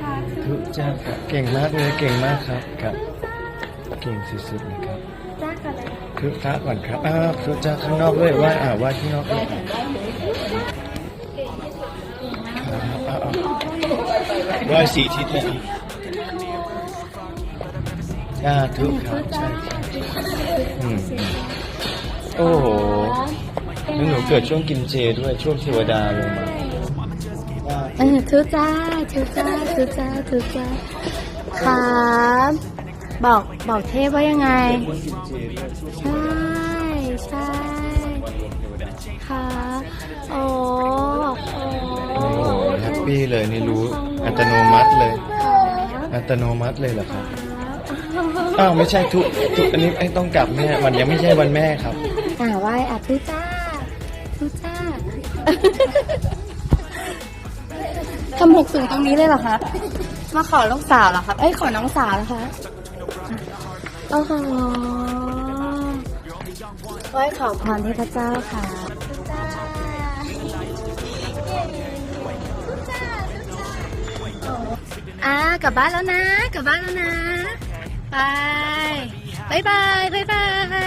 ค่ะทุจ้าครับเก่งมากเลยเก่งมากครับครับ เก่งสุดๆนะครับจ้ากันเลยทุจ้าก่อนครับอ้าวทุจ้าข้างนอกด้วยว่าอ่าว่าข้างนอกด้วยครับอ้าวอ้าวว่าสี่ทิศเลยจ้าทุครับใช่ใช่อืมอืมโอ้โหแล้วหนูเกิดช่วงกินเจด้วยช่วงเทวดาลงมาจ้าเออทุจ้าทุจ้าทุจ้าทุจ้าครับบอกบอกเทพว่ายังไงช่วงกินเจด้วยช่วงใช่ใช่วันรวมเทวดาค่ะโอ้โอ้โอ้โหแฮปปี้เลยนี่รู้อัตโนมัติเลยครับอัตโนมัติเลยเหรอครับอ้าวไม่ใช่ทุกทุกอันนี้ไอ้ต้องกลับแม่มันยังไม่ใช่วันแม่ครับอ่าไหว้อะทุจ้าทุจ้า ทำหกสูงตรงนี้เลยเหรอคะ มาขอลูกสาวเหรอครับเอ้ยขอน้องสาวเหรอคะโอ้โหไหว้ขอพรเทพระเจ้าค่ะทุจ้าอ่ากลับบ้านแล้วนะ กลับบ้านแล้วนะ ไปบายบายบายบาย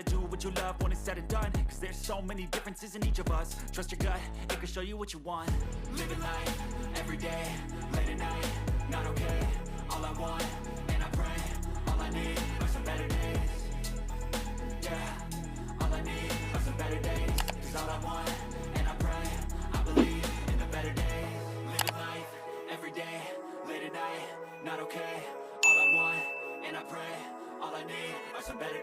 To do what you love when it's said and done. Cause there's so many differences in each of us. Trust your gut, it can show you what you want. Living life, every day, late at night Not okay, all I want, and I pray All I need are some better days. Yeah, all I need are some better days. Cause all I want, and I pray I believe in the better days. Living life, every day, late at night Not okay, all I want, and I pray All I need are some better days